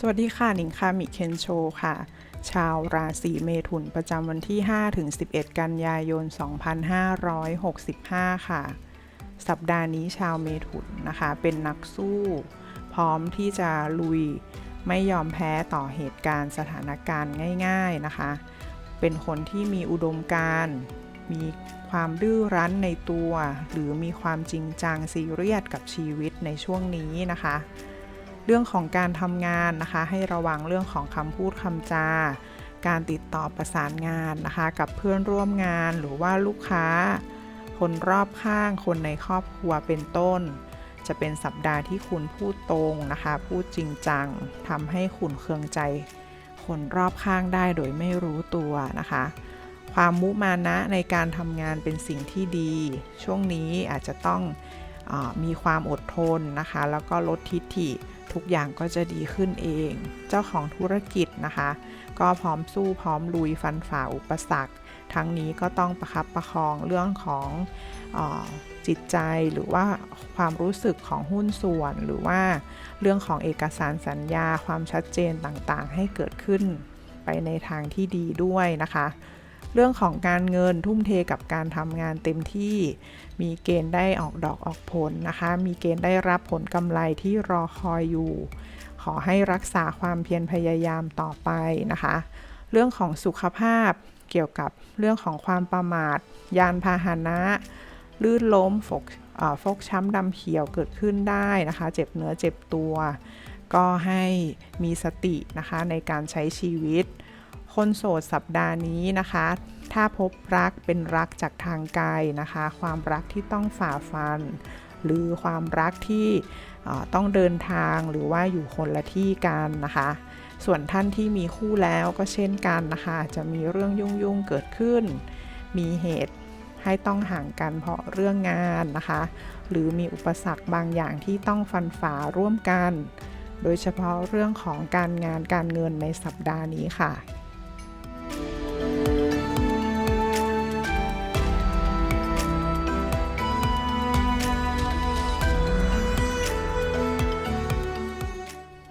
สวัสดีค่ะ หนิงคามิเคนโชค่ะ ชาวราศีเมถุนประจำวันที่ 5-11 กันยายน 2565 ค่ะ สัปดาห์นี้ชาวเมถุนนะคะ เป็นนักสู้ พร้อมที่จะลุยไม่ยอมแพ้ต่อเหตุการณ์สถานการณ์ง่าย ๆนะคะ เป็นคนที่มีอุดมการณ์มีความดื้อรั้นในตัว หรือมีความจริงจังซีเรียสกับชีวิตในช่วงนี้นะคะ เรื่องของการทำงานนะคะ ให้ระวังเรื่องของคำพูดคำจา การติดต่อประสานงานนะคะ กับเพื่อนร่วมงานหรือว่าลูกค้า คนรอบข้างคนในครอบครัวเป็นต้น จะเป็นสัปดาห์ที่คุณพูดตรงนะคะ พูดจริงจังทำให้คุณเคืองใจ คนรอบข้างได้โดยไม่รู้ตัวนะคะความมุมานะในการทำงานเป็นสิ่งที่ดี ช่วงนี้อาจจะต้องอมีความอดทนนะคะ แล้วก็ลดทิฐิ ทุกอย่างก็จะดีขึ้นเอง เจ้าของธุรกิจนะคะ ก็พร้อมสู้พร้อมลุยฟันฝ่าอุปสรรค ทั้งนี้ก็ต้องประคับประคองเรื่องของออจิตใจหรือว่าความรู้สึกของหุ้นส่วน หรือว่าเรื่องของเอกสารสัญญาความชัดเจนต่างๆ ให้เกิดขึ้นไปในทางที่ดีด้วยนะคะ เรื่องของการเงินทุ่มเทกับการทำงานเต็มที่ มีเกณฑ์ได้ออกดอกออกผลนะคะ มีเกณฑ์ได้รับผลกำไรที่รอคอยอยู่ ขอให้รักษาความเพียรพยายามต่อไปนะคะ เรื่องของสุขภาพเกี่ยวกับเรื่องของความประมาท ยานพาหนะ ลื่นล้มฟกฟกช้ำดำเขียวเกิดขึ้นได้นะคะ เจ็บเนื้อเจ็บตัว ก็ให้มีสตินะคะในการใช้ชีวิต คนโสดสัปดาห์นี้นะคะ ถ้าพบรักเป็นรักจากทางไกลนะคะ ความรักที่ต้องฝ่าฟัน หรือความรักที่ต้องเดินทางหรือว่าอยู่คนละที่กันนะคะ ส่วนท่านที่มีคู่แล้วก็เช่นกันนะคะ จะมีเรื่องยุ่งๆเกิดขึ้น มีเหตุให้ต้องห่างกันเพราะเรื่องงานนะคะ หรือมีอุปสรรคบางอย่างที่ต้องฟันฝ่าร่วมกัน โดยเฉพาะเรื่องของการงานการเงินในสัปดาห์นี้ค่ะ